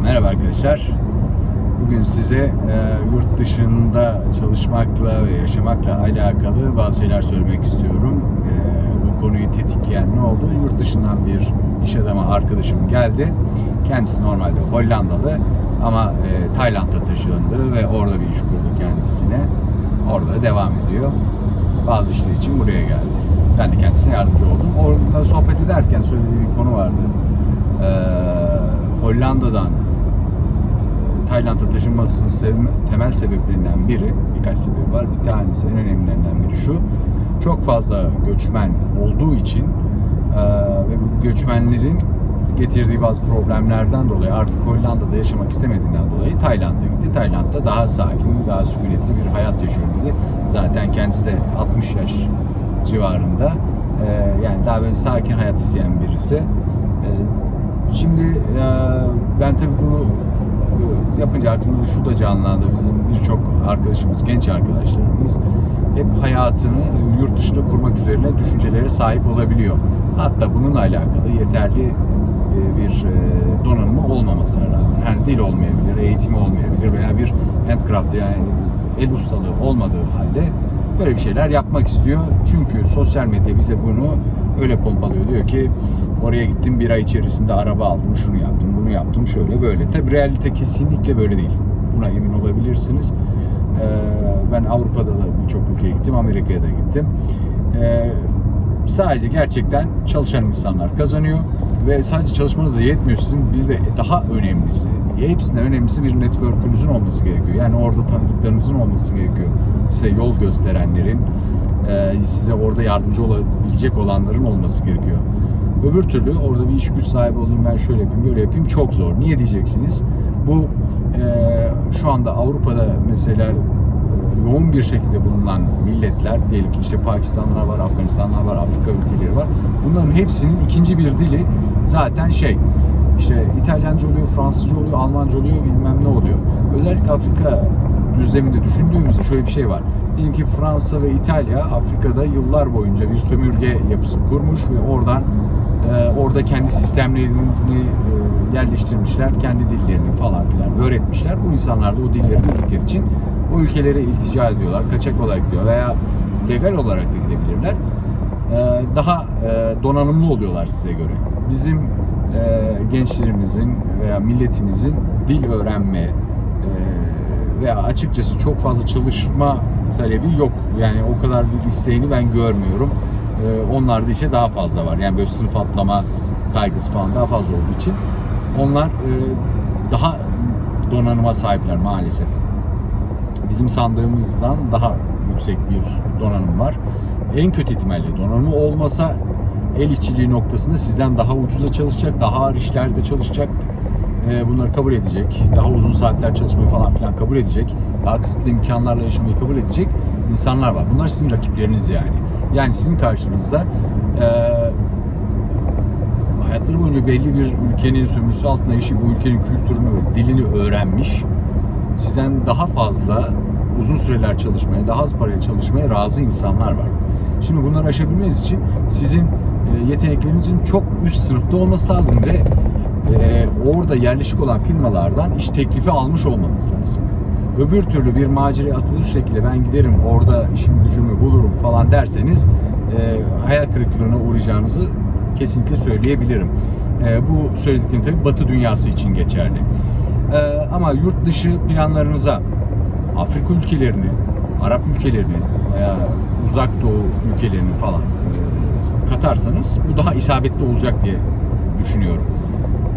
Merhaba arkadaşlar. Bugün size e, yurt dışında çalışmakla ve yaşamakla alakalı bazı şeyler söylemek istiyorum. E, bu konuyu tetikleyen ne oldu? Yurt dışından bir iş adamı arkadaşım geldi. Kendisi normalde Hollandalı ama e, Tayland'a taşındı ve orada bir iş kurdu kendisine. Orada devam ediyor. Bazı işler için buraya geldi. Ben de kendisine yardımcı oldum. Orada sohbet ederken söylediği bir konu vardı. E, Hollanda'dan Tayland'a taşınmasının sev- temel sebeplerinden biri, birkaç sebebi var. Bir tanesi en önemlilerinden biri şu. Çok fazla göçmen olduğu için ve bu göçmenlerin getirdiği bazı problemlerden dolayı artık Hollanda'da yaşamak istemediğinden dolayı Tayland'a gitti. Tayland'da daha sakin, daha sükunetli bir hayat yaşıyorum dedi. Zaten kendisi de 60 yaş civarında. E, yani daha böyle sakin hayat isteyen birisi. E, Şimdi e, ben tabii yapınca aklımda şu da canlandı. Bizim birçok arkadaşımız, genç arkadaşlarımız hep hayatını yurt dışında kurmak üzerine düşüncelere sahip olabiliyor. Hatta bununla alakalı yeterli e, bir e, donanımı olmamasına rağmen, yani dil olmayabilir, eğitimi olmayabilir veya bir handcraft yani el ustalığı olmadığı halde böyle bir şeyler yapmak istiyor. Çünkü sosyal medya bize bunu öyle pompalıyor. Diyor ki oraya gittim bir ay içerisinde araba aldım, şunu yaptım, bunu yaptım, şöyle böyle. Tabi realite kesinlikle böyle değil. Buna emin olabilirsiniz. Ee, ben Avrupa'da da birçok ülkeye gittim, Amerika'ya da gittim. Ee, sadece gerçekten çalışan insanlar kazanıyor ve sadece çalışmanız da yetmiyor sizin bir de daha önemlisi hepsinden önemlisi bir network'ünüzün olması gerekiyor. Yani orada tanıdıklarınızın olması gerekiyor. Size yol gösterenlerin, e, size orada yardımcı olabilecek olanların olması gerekiyor. Öbür türlü orada bir iş güç sahibi olayım ben şöyle yapayım böyle yapayım çok zor. Niye diyeceksiniz? Bu e, şu anda Avrupa'da mesela e, yoğun bir şekilde bulunan milletler diyelim ki işte Pakistanlılar var, Afganistanlılar var, Afrika ülkeleri var. Bunların hepsinin ikinci bir dili zaten şey işte İtalyanca oluyor, Fransızca oluyor, Almanca oluyor, bilmem ne oluyor. Özellikle Afrika düzleminde düşündüğümüzde şöyle bir şey var. Diyelim ki Fransa ve İtalya Afrika'da yıllar boyunca bir sömürge yapısı kurmuş ve oradan e, orada kendi sistemlerini e, yerleştirmişler, kendi dillerini falan filan öğretmişler. Bu insanlar da o dilleri bildikleri için o ülkelere iltica ediyorlar, kaçak olarak gidiyor veya legal olarak da gidebilirler. E, daha e, donanımlı oluyorlar size göre. Bizim e, gençlerimizin veya milletimizin dil öğrenme e, veya açıkçası çok fazla çalışma talebi yok. Yani o kadar bir isteğini ben görmüyorum. E, onlarda ise daha fazla var. Yani böyle sınıf atlama kaygısı falan daha fazla olduğu için onlar e, daha donanıma sahipler maalesef. Bizim sandığımızdan daha yüksek bir donanım var. En kötü ihtimalle donanımı olmasa el işçiliği noktasında sizden daha ucuza çalışacak, daha ağır işlerde çalışacak. E, bunları kabul edecek. Daha uzun saatler çalışmayı falan filan kabul edecek. Daha kısıtlı imkanlarla yaşamayı kabul edecek insanlar var. Bunlar sizin rakipleriniz yani. Yani sizin karşınızda e, hayatları boyunca belli bir ülkenin sömürüsü altında yaşayıp bu ülkenin kültürünü ve dilini öğrenmiş sizden daha fazla uzun süreler çalışmaya, daha az paraya çalışmaya razı insanlar var. Şimdi bunları aşabilmeniz için sizin e, yeteneklerinizin çok üst sınıfta olması lazım ve e, orada yerleşik olan firmalardan iş teklifi almış olmanız lazım. Öbür türlü bir maceraya atılır şekilde ben giderim orada işim gücümü bulurum falan derseniz e, hayal kırıklığına uğrayacağınızı kesinlikle söyleyebilirim. E, bu söylediklerim tabii Batı dünyası için geçerli. E, ama yurt dışı planlarınıza Afrika ülkelerini, Arap ülkelerini veya uzak doğu ülkelerini falan e, katarsanız bu daha isabetli olacak diye düşünüyorum.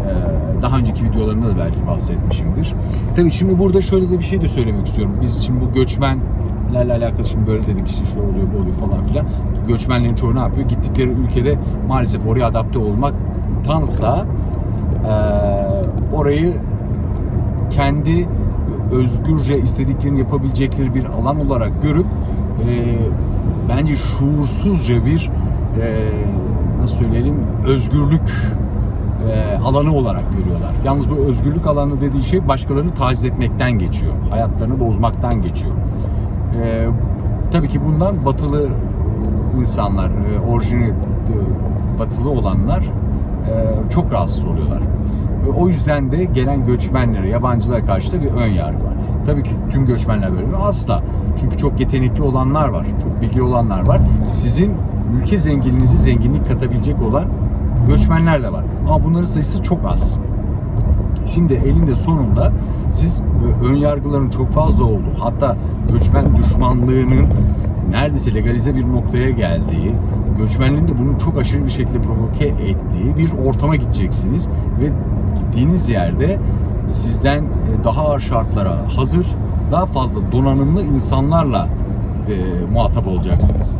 E, daha önceki videolarımda da belki bahsetmişimdir. Tabii şimdi burada şöyle de bir şey de söylemek istiyorum. Biz şimdi bu göçmenlerle alakalı şimdi böyle dedik işte şu oluyor bu oluyor falan filan. Göçmenlerin çoğu ne yapıyor? Gittikleri ülkede maalesef oraya adapte olmaktansa e, orayı kendi özgürce istediklerini yapabilecekleri bir alan olarak görüp e, bence şuursuzca bir e, nasıl söyleyelim özgürlük e, alanı olarak görüyorlar. Yalnız bu özgürlük alanı dediği şey başkalarını taciz etmekten geçiyor. Hayatlarını bozmaktan geçiyor. E, tabii ki bundan batılı insanlar, e, orijinal e, batılı olanlar e, çok rahatsız oluyorlar. O yüzden de gelen göçmenlere, yabancılara karşı da bir ön yargı var. Tabii ki tüm göçmenler böyle mi? Asla. Çünkü çok yetenekli olanlar var, çok bilgi olanlar var. Sizin ülke zenginliğinize zenginlik katabilecek olan göçmenler de var. Ama bunların sayısı çok az. Şimdi elinde sonunda siz ön yargıların çok fazla olduğu, hatta göçmen düşmanlığının neredeyse legalize bir noktaya geldiği, göçmenlerin de bunu çok aşırı bir şekilde provoke ettiği bir ortama gideceksiniz ve gittiğiniz yerde sizden e, daha ağır şartlara hazır, daha fazla donanımlı insanlarla e, muhatap olacaksınız.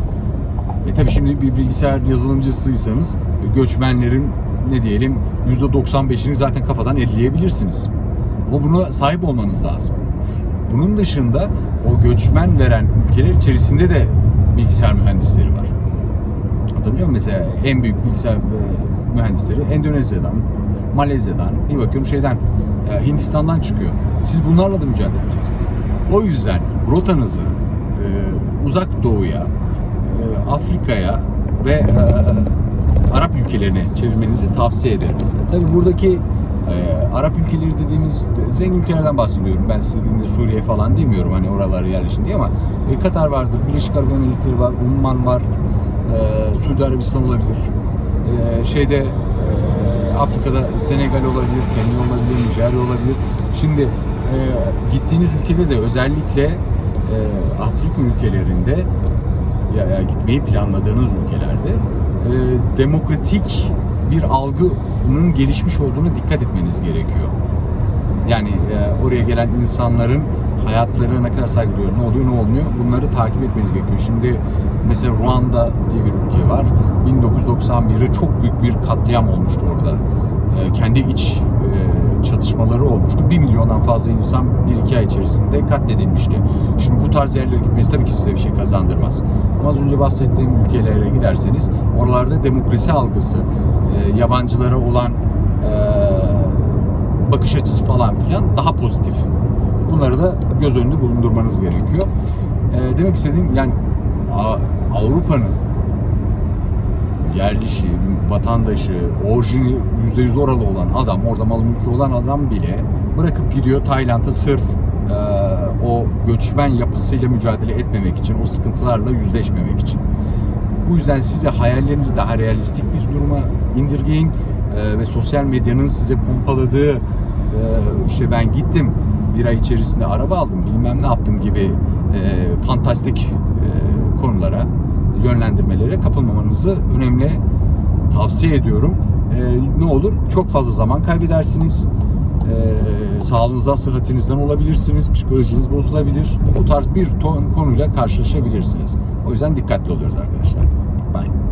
E tabi şimdi bir bilgisayar yazılımcısıysanız e, göçmenlerin ne diyelim %95'ini zaten kafadan elleyebilirsiniz. Ama buna sahip olmanız lazım. Bunun dışında o göçmen veren ülkeler içerisinde de bilgisayar mühendisleri var. Anlatabiliyor muyum? Mesela en büyük bilgisayar e, mühendisleri Endonezya'dan, Malezya'dan, bir bakıyorum şeyden, e, Hindistan'dan çıkıyor. Siz bunlarla da mücadele edeceksiniz. O yüzden rotanızı e, uzak doğuya, Afrika'ya ve Arap ülkelerine çevirmenizi tavsiye ederim. Tabii buradaki e, Arap ülkeleri dediğimiz zengin ülkelerden bahsediyorum. Ben size dediğimde Suriye falan demiyorum hani oralara yerleşin diye ama e, Katar vardır, Birleşik Arap Emirlikleri var, Umman var, e, Suudi Arabistan olabilir. E, şeyde e, Afrika'da Senegal olabilir, Kenya olabilir, Nijerya olabilir. Şimdi e, gittiğiniz ülkede de özellikle e, Afrika ülkelerinde ya, ya gitmeyi planladığınız ülkelerde e, demokratik bir algının gelişmiş olduğunu dikkat etmeniz gerekiyor. Yani e, oraya gelen insanların hayatlarına ne kadar saygı duyuyor, ne oluyor, ne olmuyor bunları takip etmeniz gerekiyor. Şimdi mesela Ruanda diye bir ülke var. 1991'de çok büyük bir katliam olmuştu orada. E, kendi iç e, çatışmaları olmuştu. 1 milyondan fazla insan bir iki ay içerisinde katledilmişti. Şimdi bu tarz yerlere gitmeniz tabii ki size bir şey kazandırmaz. Az önce bahsettiğim ülkelere giderseniz oralarda demokrasi algısı, e, yabancılara olan e, bakış açısı falan filan daha pozitif. Bunları da göz önünde bulundurmanız gerekiyor. E, demek istediğim yani Avrupa'nın yerlişi, vatandaşı, orijini %100 oralı olan adam, orada malı mülkü olan adam bile bırakıp gidiyor Tayland'a sırf o göçmen yapısıyla mücadele etmemek için, o sıkıntılarla yüzleşmemek için. Bu yüzden size hayallerinizi daha realistik bir duruma indirgeyin e, ve sosyal medyanın size pompaladığı e, işte ben gittim bir ay içerisinde araba aldım bilmem ne yaptım gibi e, fantastik e, konulara yönlendirmelere kapılmamanızı önemli tavsiye ediyorum. E, ne olur çok fazla zaman kaybedersiniz. E, sağlığınızdan, sıhhatinizden olabilirsiniz. Psikolojiniz bozulabilir. Bu tarz bir ton konuyla karşılaşabilirsiniz. O yüzden dikkatli oluyoruz arkadaşlar. Bye.